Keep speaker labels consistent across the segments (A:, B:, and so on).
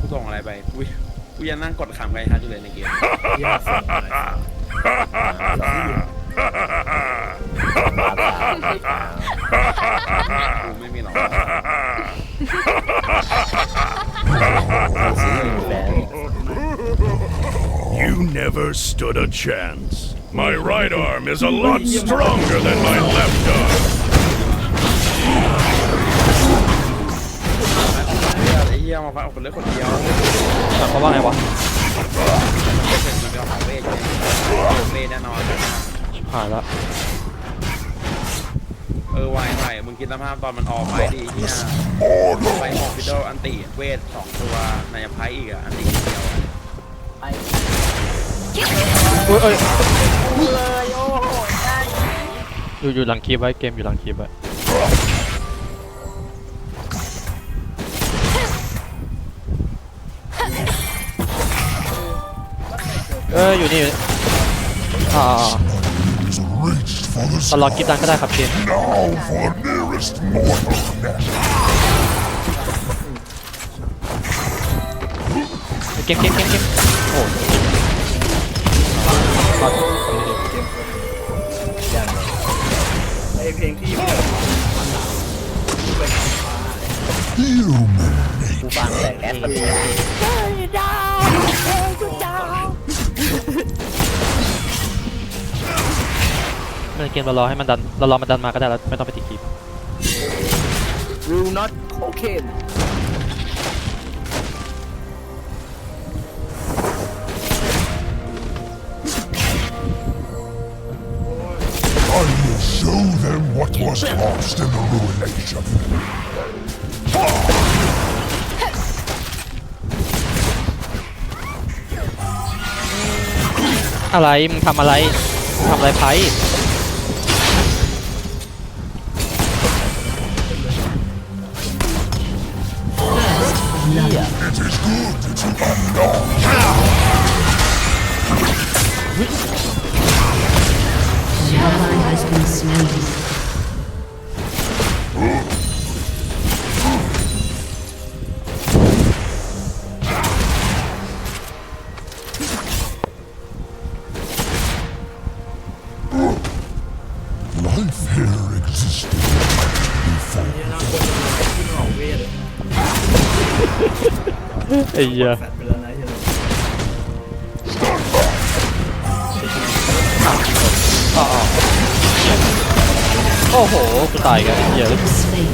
A: กูส่งอะไรไปกูกูยังนั่งกดขำไกทัชอยู่เลยในเกม
B: ยากส่งอะไร
A: กูไม่มีหรอก
C: You never stood a chance. My right arm is a lot stronger than my left arm.
A: ยมาพักคนเลือกคนเดียว
D: แต่เขาว่าไงวะ
A: เป็นมันเป็นของเวทไงเวทแน่นอน
D: หายละ
A: เออไวไวมึงคิดสภาพตอนมันออกไปดิเหี้ยไปหอกพิดอลอันติเวทสองตัวในไพ่อีกอะอันติเดียว
D: เอ้ยเอ้ยอยู่อยู่หลังคลิปไว้เกมอยู่หลังคลิปไว้ อ้ยอยู่นี่อยู่นี่อ่า
E: has reached for the
D: ตลอดคลิปนั้นก็ได้ครับเกม
E: now for nearest mortal nest.
D: เกมเกมเกมเกมโอ้ย
B: ไอเพลงที่มัน
E: Human
B: กูฟังแต่แอดมัน
D: เป็นเกมเรารอให้มันดันเรารอมันดันมาก็ได้แล้วไม่ต้องไปติดคลิป
B: will not cocaine
E: I will show them what was lost in the ruination.
D: อะไรมึงทำอะไรมึงทำอะไรไพ่
F: An ally has been slain.
E: Life
D: โอ้โหกูตายกันไอ้เหี้ย
F: Slain.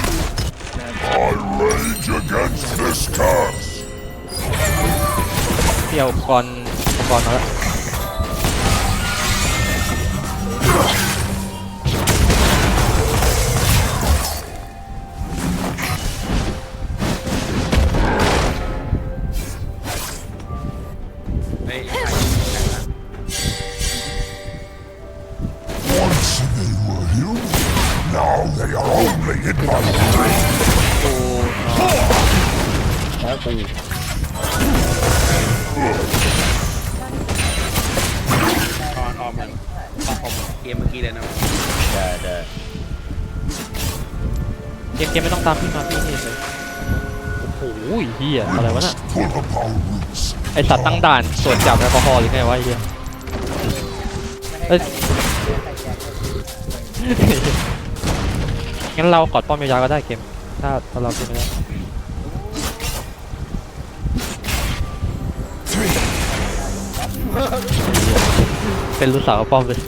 E: I rage against this curse.
D: พี่อาอุปกรณ์อุปกรณ์มาแล้ว
E: they were human, now they are only in my dream.
A: ตอนออกเหมือนตอนผมเกมเมื่อกี้เลยนะ
D: เกมเกมไม่ต้องตามพี่มาพี่นี่เลยโอ้โหเหี้ยอะไรวะน่ะ
E: Pull up our roots.
D: ไอสัตว์ตั้งด่านตรวจจับแอลกอฮอล์หรือไงวะไอ้เหี้ยเอ้ย งั้นเรากอดป้อมยาวๆก็ได้เกม ถ้าถ้าเราพูดไม่ได้ เป็นลูกสาวป้อมเลย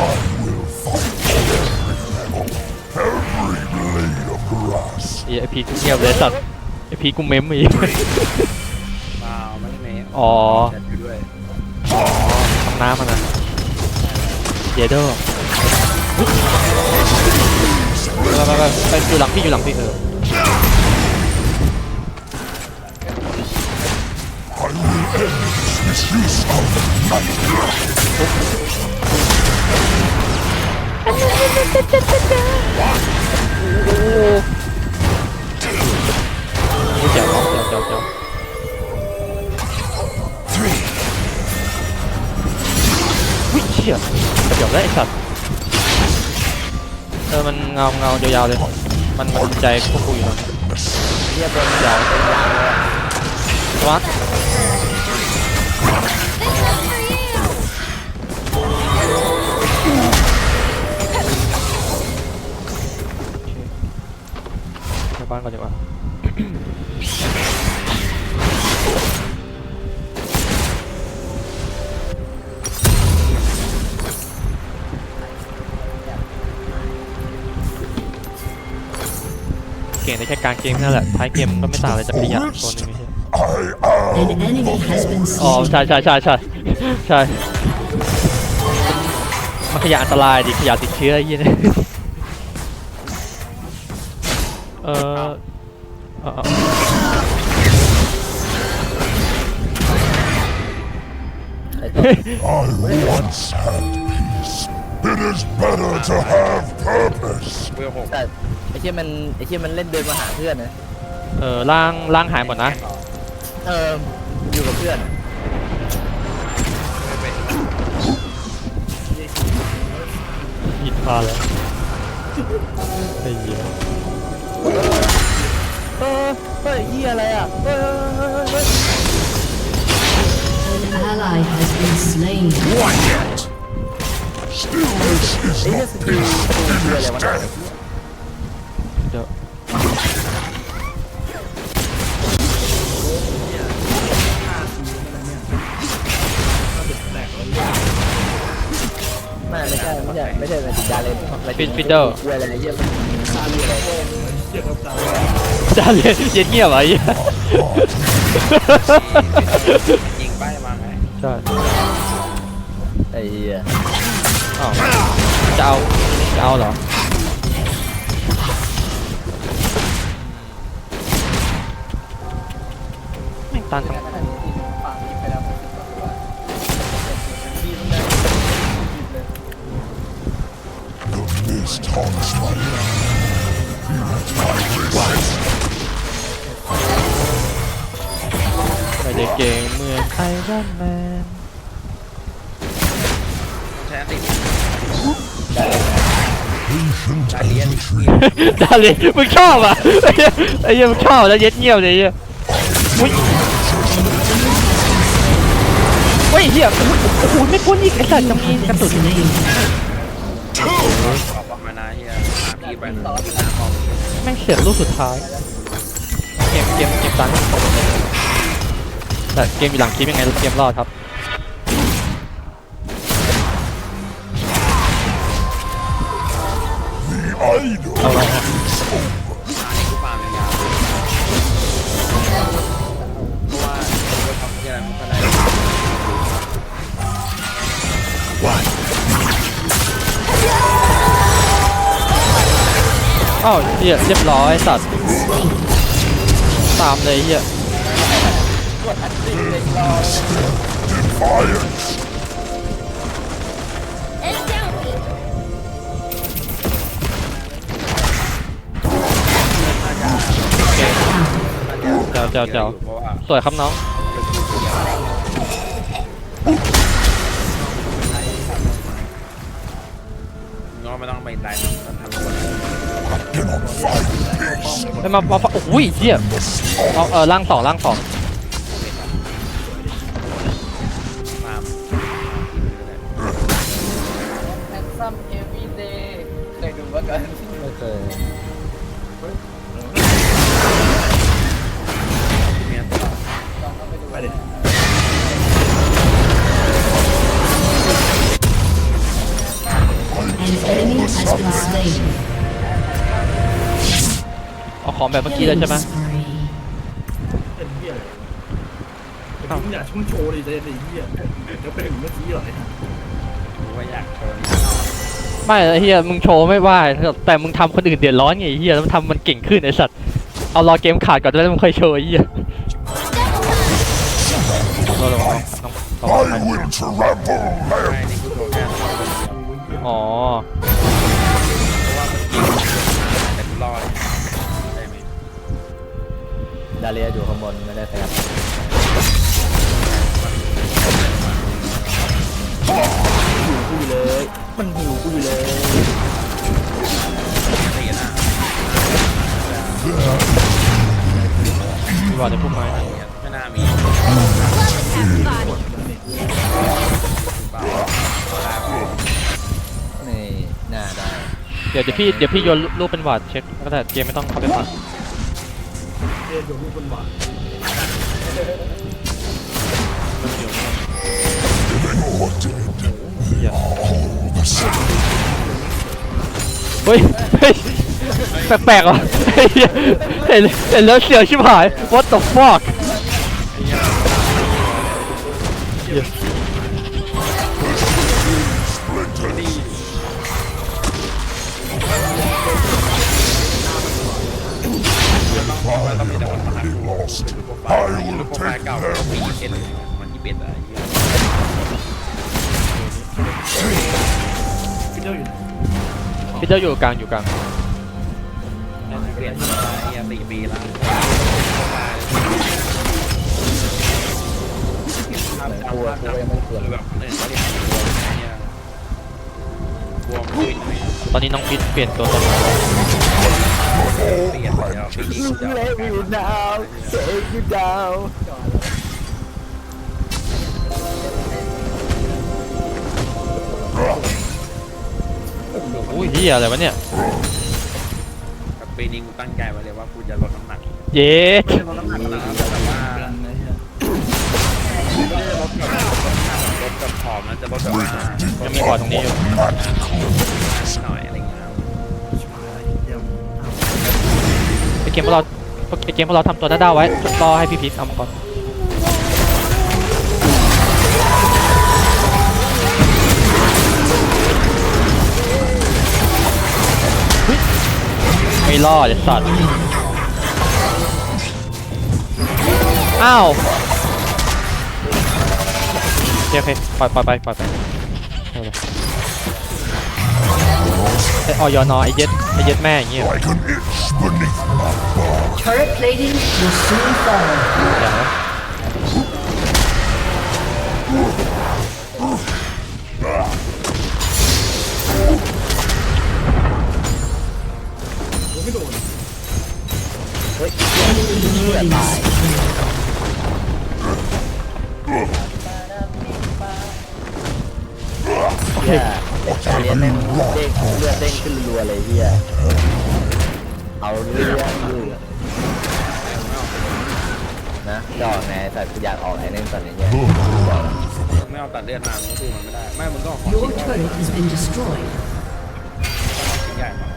E: I will fight every blade of grass.
D: ไอ้ไอพีกูเงียบเลยสัตว์ไอพีกูเมมอีก
A: เปล่าไม่ได้เมค
D: อ๋อ
A: จัดอยู่ด้วย
D: ทำน้ำมันนะ เยเดอร์ไปไปไปไปอ เชี่ยเดี๋ยวได้ไอ้สัตว์เออมันเงาเงายาวๆเลย มันมันใจพวกกูอยู่ตอนนี้
B: เรียบเป็นยาวเป็นยาวเลย
D: วัดบ้านก่อนดีกว่า ก่งในแค่กลารเกมนั่นแหละท้ายเกมก็ไม่ต่างอะไรจากขยะตัวหนึงไม่ใช่
E: I am
F: An enemy has been
D: อ๋อ
F: slain.
D: ใช่ใช่ใช่ใช่ใช่มันขยะอันตรายดิขยะติดเชื้อไอ้ยี่เนี่ยเออเออเออ
B: ไอ้ตัว
E: I once had peace. It is better to have purpose.
A: เวลหก
B: แต่ไอ้ เชี่ยมันไอ้เชี่ยมันเล่นเดินมาหาเพื่อนนะ
D: เออล่างล่างหายหมดนะ
B: เอออยู่กับเพื่อนอะ
D: ผิดพลาดแล้วไอ้เหี้ย
B: เออเฮ้ยเหี้ยอะไรอะเฮ้ยเฮ้ยเฮ้ยเฮ้ย
F: An ally has been slain.
E: Stillness is
B: ไอ้เหี้ย
E: not
B: สกิล
E: peace.
B: ตัว
E: It
B: เหี้ย
E: is
B: อะไรวะ
E: death.
D: ฟิ
B: ใช่
D: นฟินเดอร์
B: เหี้ยอะไรเหี้ยมันซาลีอะไร
D: จานเรียนเย็นเงียบอะไอ้เหี้ย
A: ยิงป้ายมาไง
D: ใช่
B: ไอ้เหี้ย
D: อ้าวจะเอาจะเอาเหรอแม่งตันทั้ง
E: This taunts my Let my resist.
D: ไม่ได้เก่งเหมือนไอรอนแมน
A: แชร์ติด
E: Patient
A: ดาเลียน
E: as a tree.
D: ดาเลยมึงชอบอะไอ้เหี้ยไอ้เหี้ยมึงชอบแล้วเย็ดเงียบเลยไอ้เหี้ยอุ้ยเฮ้ยเหี้ยโอ้โหไม่พ้นอีกไอ้สัตว์จะมีกระสุน
A: อบประมาณน ยหาพี่ไปหน้าคอม
D: แม่งเสียบลูกสุดท้าย เกมเกมเกมตันแต่เกมอยู่หลังคลิปยังไงเกมรอดครับ
E: The idol
D: เอาละ
A: อ้าวเหี้
D: ยเรียบร้อยสัตว์ตามเลยเหี้ยเจ้าเจ้าเจ้า
A: เพราะว่า
D: สวยครับน้อง
A: ไปมา
D: มาโอ้ยเหี้ยเอาเออล่างสองล่างสอง ของแบบเมื่อกี้เลยใช่ไหม
F: Killing spree.
B: เป็นเหี้ยอะไรแต่มึงอยากชุ่มโชว์ดิเจ๊ไอ้เหี้ยจะเป็นเมื่อกี้เหรอ
A: รู้ว่าอยากโชว์นี่
D: ไม่ไอ้เฮียมึงโชว์ไม่ว่าแต่มึงทำคนอื่นเดือดร้อนไงไอ้เฮียแล้วมึงทำมันเก่งขึ้นไอ้สัตว์เอารอเกมขาดก่อนแล้วมึงค่อยโชว์ไอ้เฮียรอรอ
A: ดา
B: เลียอยู่ข้างบนไม่ได้แฟน
G: มันหิวกูอยู่เลย
A: ตีนะ
D: มีวอร์ดในพุ่มไม้นะ
A: ไม่น่ามีเปล่าได้ปะ
G: นี่น่าได้
D: เดี๋ยวเดี๋ยวพี่เดี๋ยวพี่โยนรูปเป็นวอร์ดเช็คก็ได้เจมไม่ต้องเข้าไปฟัง
B: เรียนอยู่ลูกคนหวาน
D: เฮ้ยเฮ้ยแปลกๆว่ะเฮ้ยเห็นเห็นแล้วเสียวชิบหาย what the fuck
E: lost.
A: ไอ้
E: I
A: ลู
E: will
A: กโปรไฟล์เก่า
E: them
A: ปี
E: with
A: เอ็น
E: me.
A: มันยี่สิบเอ็ดอะไรเงี้ย
B: พี่เจ้าอยู่
D: พี่เจ้าอยู่กลางอยู่กลาง
A: เปลี่ยนไปอะสี่ปีแล้วทำ
G: กลัวกลัวยังไม่เกิด
A: แบบเล่นเขาเรียกบวมเนี่ยบวมขึ้น
D: ตอนนี้น้องพิษเปลี่ยนตัวตน
A: เปลี่ยนไปแล้วปีนี้จะ
G: Let me now take you down
D: อุ้ยเฮียอะไรวะเนี่ย
A: ปีนี้กูตั้งใจไว้เลยว่ากูจะลดน้ำหนัก
D: เย้
A: ไม่ได้ลดน้ำหนักนะแต่ว่า
B: เดือนนะเฮีย
A: ไม่ได้ลดแบบลดแบบผอมนะจะลดแบบว่า
D: ยังมีบอร์ดตรงนี้อยู่
A: หน่อย
B: ม
D: พวกเราไอเกมพวกเราทำตัวด้าๆไว้รอให้พี่พีทเอามาก่อนเฮ้ยไม่รอดไอ้สัตว์อ้าวโอเคโอเคปล่อยปล่อยไปปล่อยไปเอาเลย ไอออยอนอไอเย็ดไอเย็ดแม่อย่างเงี้ย
E: Like an itch beneath my bark.
F: Turret plating will soon fall.
D: อย่างนั้น
G: แต่อยากออกไอ้เล่นตอนนี้เนี่ย
A: ไม่เอาตัดเลือดมามันก็มันไม่ได้ ไม่ มันก็ขอใหญ่มา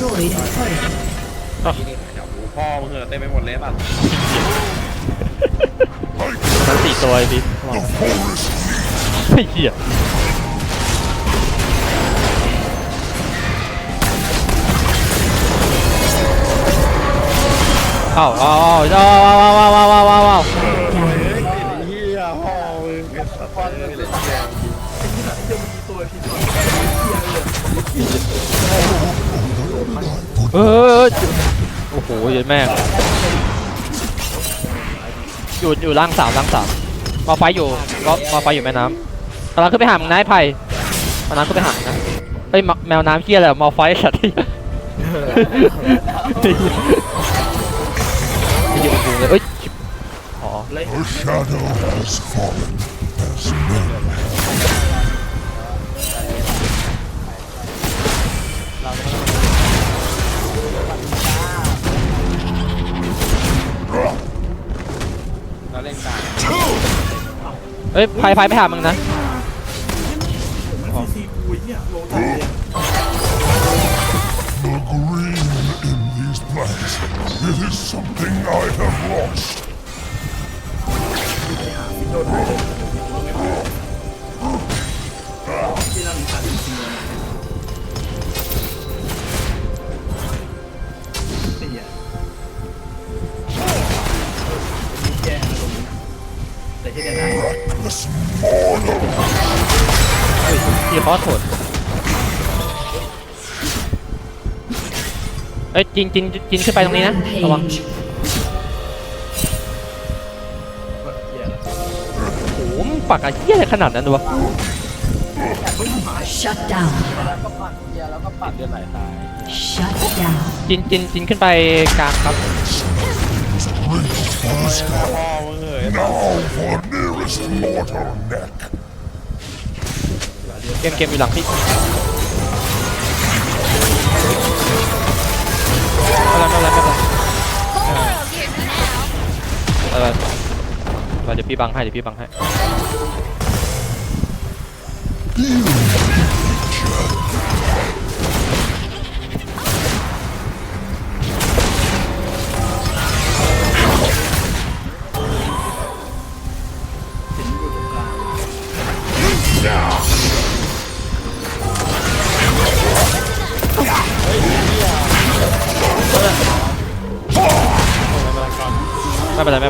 F: Your
A: เดี๋ยวหูพ่อมึงเหอเต็มไปหมดเลยสัะว์
D: มันสี่ตัวไอ้
E: บิ๊ก
D: ไอ้เหี้ยอ้าวอ้าวอ้าวอ้าวอ้าวอ้าว
A: เอ
B: อ
D: โอ้โหเยันแม่งอยู่อยู่ล่างสามล่างสามมาไฟอยู่มามาไฟอยู่แม่น้ำกำลังขึ้นไปหามึงนะไอ้ไผ่กำลังขึ้นไปหามึงนะเฮ้ยแมวน้ำเหี้ยอะไรมาไฟสัตว์ที่ยิงกูเลยเอ้ยอ๋อ
A: เอ้
D: ยไผ่ไผ่ไปหามึงนะ
B: มันซีซีกูเนี่ยโลตันเลย
E: The green in these plants. It is something I have lost.
B: โดนเลย ที่ได้ได้
E: Reckless mortal.
D: เฮ้ยพี่เขาโถดเอ้ยจินจินจินขึ้นไปตรงนี้นะระวัง
F: Rampage.
B: เหี้ย
D: โอ้โหมึงปักอะไรเหี้ยอะไรขนาดนั้นวะ
F: Shut down.
A: เดือนไหลตาย
F: Shut down.
D: จินจินจินขึ้นไปกลางครับ
E: Reach for the sky.
A: พ่อมึงเอ๋ย
E: Now for nearest mortal neck.
D: เกมเกมอยู่หลังพี่ไม่เป็นไรไม่เป็นไรไม่เป็นไรเออเออเดี๋ยวพี่บังให้เดี๋ยวพี่บังให้
B: เ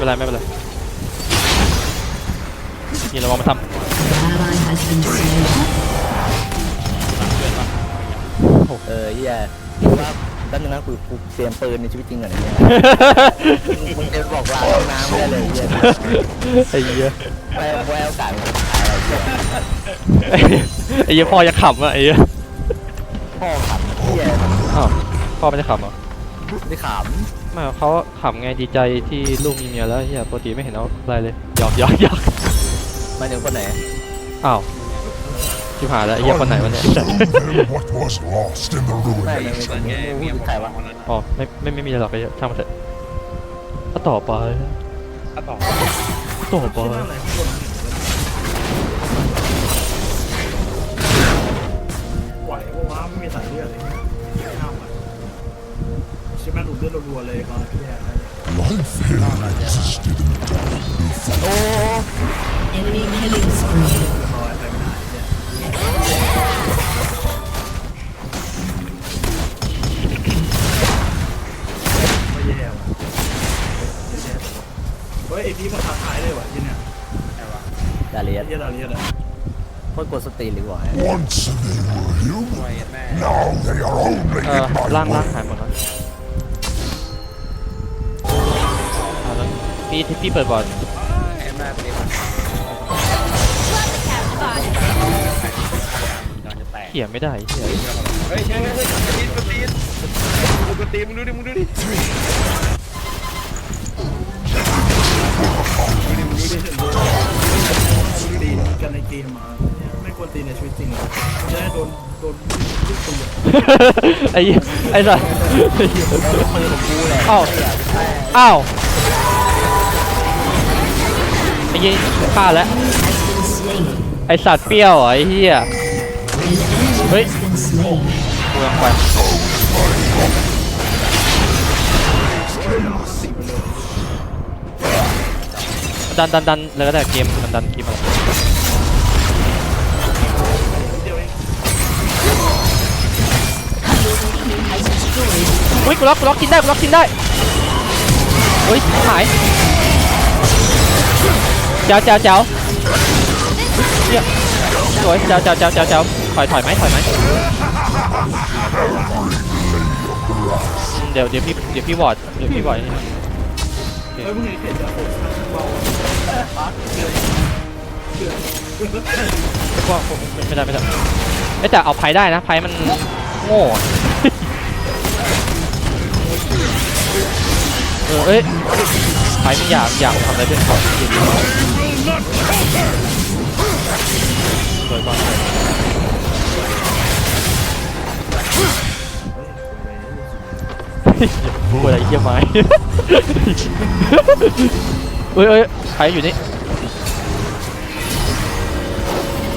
B: เป็
D: นไรไม่เป็นไรไม่เป็นไรนี่เราลองมาท
F: An ally has been slain.
G: เออเฮียว่าตั้งนึงนะกูกูเตรียมปืนในชีวิตจริงก่อนไอ้เฮียำมึงจะบอกลาห้องน้ำไม่ได้เลยเฮีย
D: ไอ้เหี้ย
G: แววแววกันขายอะไรเฮีย
D: ไอ้เหี้ยพ่อจะขำอะไอ้เหี้ย
G: พ่อขับเฮีย
D: อ้าวพ่อไม่ได้ขำเหรอ
G: ไม่ข
D: ไม่เขาขำไงดีใจที่ลูกมีเมียแล้วเฮียปกติไม่เห็นเอาอะไรเลยหยอกหยอกหยอกำ
G: มาถึงคนไหน
D: อ้าวชิบหายแล้วไอ้เฮียคนไหนวะเนี่ย
E: Show them what was lost in the
G: ไม่
E: ruination.
G: ไม่
A: สังเก
G: ไม่
A: ต
G: ไม่
A: เมียผม
G: ใครวะ
A: คนนั้น
D: อ๋อไม่ไม่ไม่มีอะไรหรอกไอ้เหี้ยช่างมันเถอะก็ต่อไป
A: อะต่อ
D: ต่อไป
B: ที่นั่นอะไรข้างบนไหวเพราะว่าไม่มีสายเลือดเลยห้ามอะ ใช่ไหมดูดเลือดรัวๆเลยก่อนที่แย่
E: Life here existed in time before.
F: Enemy killing spree.
B: ลอยไปไม่ได้เนี่ยไม่แย่ว่ะไม่แย่แต่ว่าเฮ้ยไอพีมันท้าทายเลยว่ะที่เนี่ย
G: ดาเลีย
B: ไอ้
G: ส
B: เหี้ยดาเลียดอะ
G: โคตรกดสตรีหรือวะ
E: Once they were
A: ห
E: human,
A: น่วยแม่
E: now they are only
D: เออ
E: in
D: ล่าง
E: my
D: ล่าง
E: way.
D: หายหมดแล้ว พี่ที่พี่เปิดบอร์ด
A: ไอ้แม่เป็นกำลังจะแตก
D: เขี่ยไม่ได้เฮีย
A: เฮ้ยเฮ้ยเฮ้ยกระตีนกระตีนกูกระตีนมึงดูดิมึงดูดิ
B: ดูดีกันในเกมมาเนี่ยไม่ควรตีในชีวิตจริงเลยมันจะได้โดนโดนลูกตีอะ
D: ไอ้เหี้ยไอ้สัสอ้าวอ้าวไอ้เหี้ยฆ่าแล้ว ไอสัตว์เปรี้ยวเหรอไอ้เหี้ย
F: An enemy
D: Wait.
F: has been slain.
D: กูยังไปดันดันดันเลยก็ได้เกมมันดันเกมอะไร
B: อุ้
D: ยกูล็อกกูล็อกกินได้กูล็อกกินได้เฮ้ยหาย เจ้าเจ้าเจ้าเหี้ยสวยเจ้าเจ้าเจ้าเจ้าเจ้าถอยถอยไหมถอยไหมเดี๋ยวเดี๋ยวพี่เดี๋ยวพี่วอร์ดเดี๋ยวพี่วอร์ดให้
B: เฮ้ยมึงเห็นเห็นจะโหดเบา
D: ว่าไม่ได้ไม่ได้เอ้แต่เอาไพ่ได้นะไพ่มันโง่เออเอ้ย ไพ่มันอยากอยากทำอะไรเพื่อนเขาสวยมากกูอะไรเยี่ยไม้เอ้ยเอ้ยไพ่อยู่นี่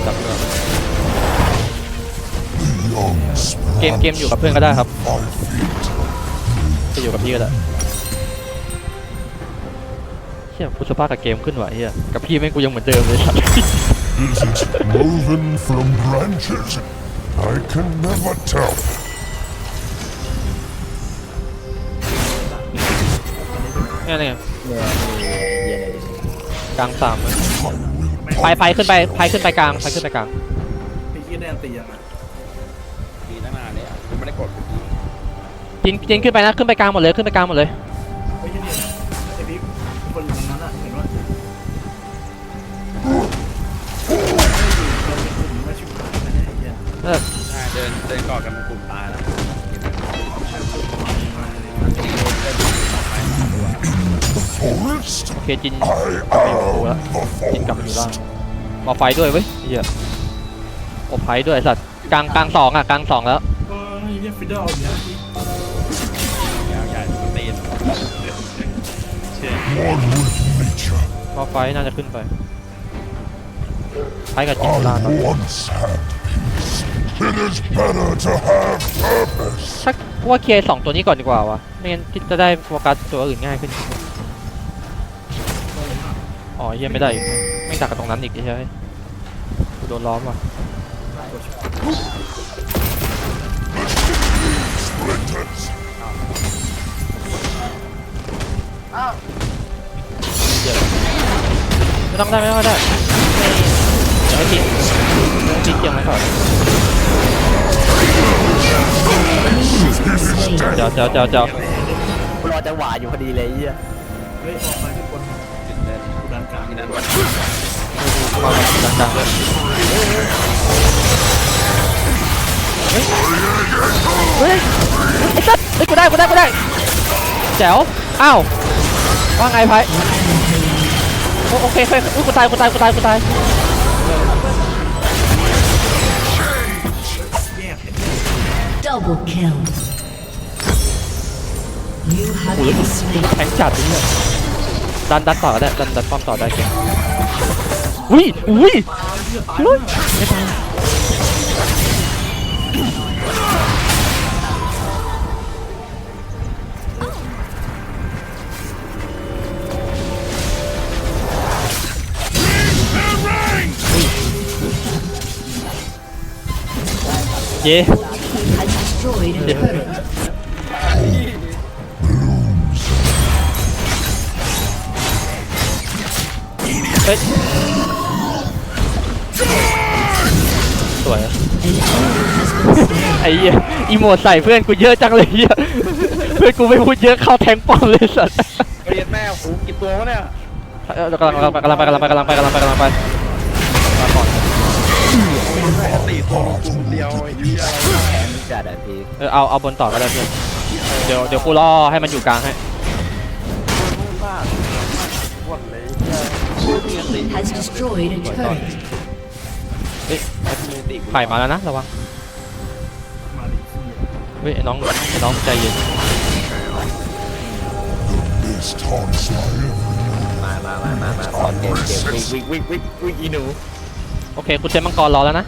D: จับเรือ
E: Young
D: เกมเกมอยู่กับเพื่อนก็ได้ครับจะอยู่กับพี่ก็ได้ เฮียพุทธภาพกับเกมขึ้นไหวเฮียกับพี่แม่งกูยังเหมือนเดิมเลยสัตว์
E: Is it woven from branches? I can never tell.
D: เนี่ยเนี่ย
G: เนี่ยมีเฮียไหนดิ
D: กลางสามเลย
E: I will
D: ไปไปขึ้นไปไปขึ้นไปกลางไปขึ้นไปกลาง
B: พี่กี้แดนตียังไง
A: ดีตั้งนานเลยอะกูไม่ได้กดกู
D: จินจินขึ้นไปนะขึ้นไปกลางหมดเลยขึ้นไปกลางหมดเลย โอเคจิน
E: I
D: ไปอยู่กูแล้ว
E: am the
D: จินกลับมาอยู่ล่าง
E: forest.
D: มาไฟด้วยเว้ยเฮียโอบไฟด้วยไอ้สัตว์กลางกลางสองอะกลางสองแล้ว
B: เออไอ้เหี้ยฟิดเดอร์เอาอย่างเงี้ย
A: ยาวใหญ่มันตีน
E: One with nature.
D: มาไฟน่าจะขึ้นไปไฟกับจินล่าง
E: I once had peace. It is better to have purpose.
D: ชักว่าเคลียร์สองตัวนี้ก่อนดีกว่าวะไม่งั้นที่จะได้โฟกัสตัวอื่นง่ายขึ้น อ๋อเฮียไม่ได้อีกไม่งดักกับตรงนั้นอีกใช่ไหมกูโดนล้อมว่ะ
E: Splinters.
D: ไม่ต้องได้ไม่ต้องได้ไม่เดี๋ยวให้ทิ้งทิ้งเกียงไว้ก่อนเดี๋ยวเดี๋ยวเดี๋ยวเดี๋ยว
G: กูรอจังหวะอยู่พอดีเลยเหี้ย
B: เฮ้ยออกไปทุกคน กลาง
A: ที่
B: นี่
A: นั่
B: นะ
A: นวัน
D: เข้ามาดังเลยเฮ้ยเฮ้ยไอ้สัสเฮ้ยกูได้กูได้กูได้แจ๋วอ้าวว่าไงไพ่โอเคโอเคอุ้ยกูตายกูตายกูตายกูตาย
B: แยก
F: Double kill. You have been slain.
D: แข็งจัดเลย ดันดันต่อก็ได้ดันดันป้อมต่อได้เก่งอุ้ยอุ้ยอุ้ยไม่ตายเย้ เฮ้ยสวยอะ
F: An enemy has been slain.
D: ไอ้เหี้ยอีโมดใส่เพื่อนกูเยอะจังเลยเหี้ยเพื่อนกูไม่พูดเยอะเข้าแทงป้อมเลยสัตว์
A: เรียนแม่หูกี่ตัววะเนี่ย
D: เออกำลังกำลังไปกำลังไปกำลังไปกำลังไปกำลังไปกำลังไปมาก่อน
A: ตีตัวกลุ่มเดียวไอ้เหี้ย
G: แข็งจัดอะพี่
D: เออเอาเอาบนต่อก็ได้เพื่อนเดี๋ยวเดี๋ยวกูล่อให้มันอยู่กลางให้
F: Has destroyed a turret.
D: เฮ้ยไข่มาแล้วนะระวัง
B: มาดิเหี้ย
D: เฮ้ยไอ้น้องไอ้น้องใจเย็น
E: Mist haunts my every
G: มามามามามาตอนเกมเกมวิ่งวิ่งวิ่งวิ่งวิ่งอีหนู
D: โอเคกูเซตมังกรรอแล้วนะ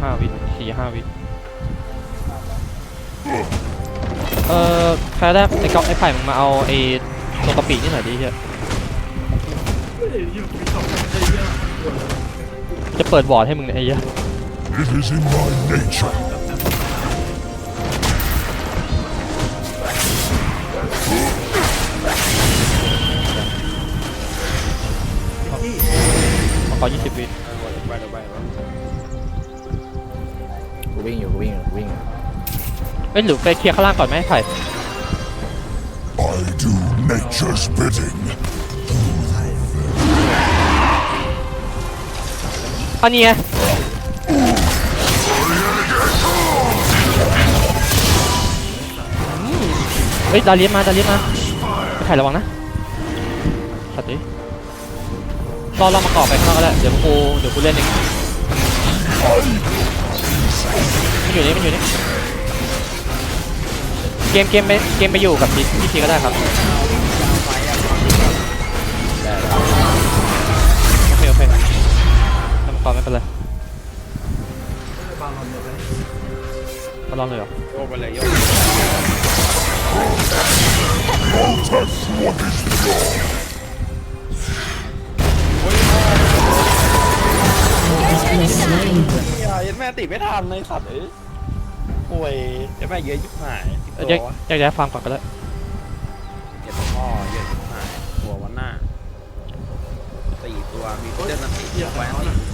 D: ห้าวิสี่ห้าวิเออใครได้ไอ้ก๊อฟไอ้ไผ่มึงมาเอาไอ้ตัวกระปีนี่หน่อยดิเฮีย
B: เฮ้ยยี่สิบสองไอ้เหี้ยปวดเลย
D: จะเปิดบอร์ดให้มึงเนี่ยไอ้เหี้ย
E: It is in my nature.
D: มังกรยี่สิบวิ
A: ไปเดี๋ยวไป
G: กูวิ่งอยู่กูวิ่งอยู่กูวิ่งอยู่
D: เอ้ยหรือไปเคลียร์ข้างล่างก่อนไหมไอ้ไผ่
E: I do nature's bidding.
D: อันนี้ไงอืมเฮ้ยดาเลียนมาดาเลียนมาไอ้ไผ่ระวังนะสัตว์ดิรอเรามากรอบไปข้างนอกก็ได้เดี๋ยวกูเดี๋ยวกูเล่นเองมันอยู่นี่มันอยู่นี่เกมเกมไปเกมไปอยู่กับพี่พี่ทีก็ได้ครับ ทำก่อนไม่เป็นไร
B: บาลอนเลย
D: มาลองเลยเหรอ
A: โยกไปเลยโยก
E: I'll test what is beyond.
F: Has been slain.
A: เหี้ยยันแม่ติไม่ทันเลยสัตว์เอ้ยโอ้ยยันแม่เยอะยุบหาย
D: เอ้ยแยกแยกย้ายฟาร์มก่อนก็ได้
A: เยอะพ่อเยอะยุบหายตัววันหน้าสี่ตัวมีเดินนันติเยอะไปอันติ
D: กู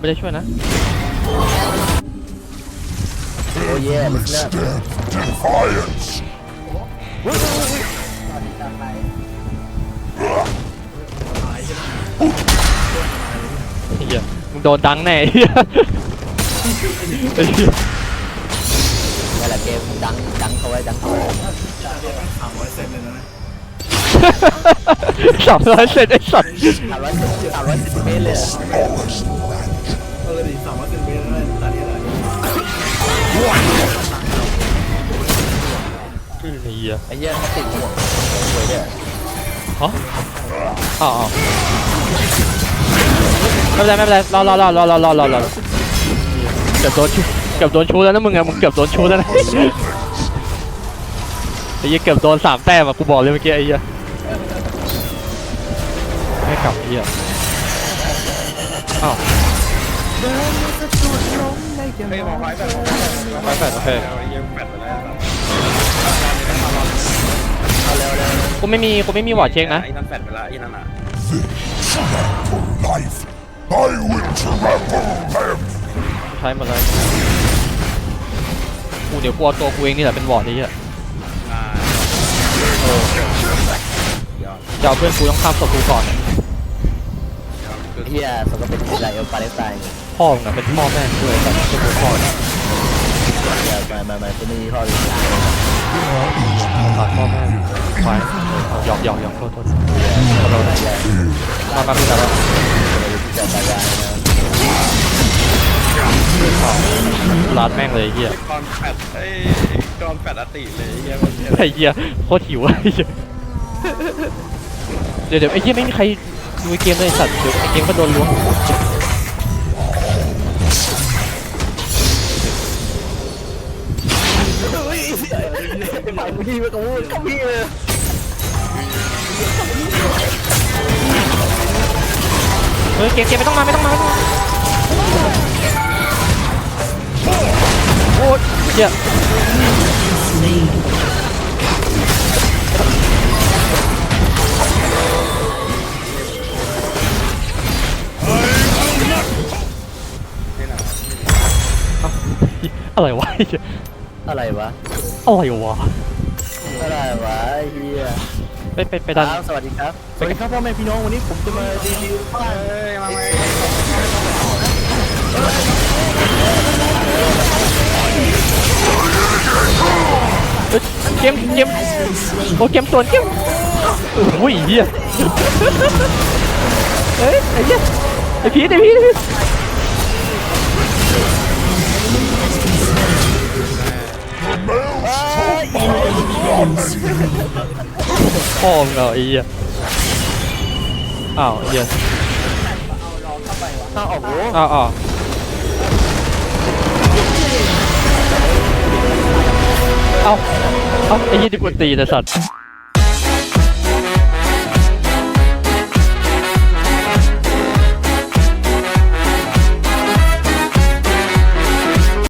D: ไม่ได้ช่วยนะ
G: โอ้ยเย่
E: I
G: ลิสเนอร์
E: stand defiance.
B: ตายใช่ไหม
D: ไอ้เหี้ยมึงโดนดังแน่ไอ้เหี้ยไอ้เหี้ย
G: นี่แหละเกมดังดังเขาไว้ดังเขาไว้
B: สามร้อยเซนเลยนะ
D: สามร้อยเซนไอ้สัตว์
G: สามร้อยสามร้อยสิบเมตรเลยอ
D: หี้ย
G: ไอ้เหี้ยเขาติดหัวหัวเนี่ย
D: ฮะอ๋ออ๋อไม่เป็นไรไม่เป็นไรรอรอรอรอรอรอรอรอเกือบโดนชูเกือบโดนชูแล้วนะมึงอะมึงเกือบโดนชูแล้วนะไอ้เหี้ยเกือบโดนสามแต้มอะกูบอกเลยเมื่อกี้ไอ้เหี้ยไม่กลับไอ้เหี้ยอ้าว
A: เฮ้ยมองไฟแบบมองไฟ
D: ไปแปดโอเค
A: ยังแปดไปแล้ว
D: กูไม่มีกูไม่มีวอร์ดเช็คนะ
A: ไอ้นั่นแปดไปแล้วไอ้นั่นอะ
E: For life, I will trample them.
D: ใช้หมดเลยกูเดี๋ยวกูเอาตัวกูเองนี่แหละเป็นวอร์ดไอ้เหี้ย
A: อ่า
D: เออ
A: ยอด
D: จะเอาเพื่อนกูต้องข้ามศพกูก่อนอะ
A: ยอดคือ
G: ไอ้เหี้ยสกปรกอิสราเอลปาเลสไตน์
D: พ่อมึงอะเป็นพ่อแม่กูเลยแต่เป็นกูพ่อเนี่ย
G: เหี้ยมามามาจะมีข้อดี หลาย
D: ขาดพ่อแม่ไปหยอกหยอกหยอกโทษโทษมามาพี่แล้ว
G: ที่จะตายายนะ
D: ร้านแม่งเลยเหี้ย
A: กอนแปดเอ้กอนแปดอติเลยเหี้ย
D: ไอ้เหี้ยโคตรหิวอะไอ้เหี้ยเดี๋ยวเดี๋ยวไอ้เหี้ยไม่มีใครดูเกมเลยสัตว์เดี๋ยวไอ้เกมก็โดนล้วง
G: ไอ้หมายมึงที่ไปกับกูกับพี่เลย
D: เฮ้ยเกมเกมไม่ต้องมาไม่ต้องมาไม่ต้องมาโอ้ยเหี้ย
F: Slain.
A: นี่นะ
D: อะไรวะ
G: อะไรวะ
D: อะไรวะ
G: อะไรวะไอ้เหี้ย
D: ไปไปไปดัน
G: ครับสวัสดีครับ สวัสดีครับพ่อแม่พี่น้องวันนี้ผมจะมารีวิวบ้าน
A: เอ้ยมาไหม
D: เฮ้ยเกมเกมโอ้เกมสวนเกมโอ้ยเหี้ยเฮ้ยไอ้เหี้ยไอ้พีทไอ้พีทไอ้พีท พ่อมึงเหรอไอ้เหี้ยอ้าวไอ้เหี้ย
G: ต้องออกโอ้
D: อ้าวอ้าวเอาเอาไอ้เหี้ยที่กูตีแต่สัตว์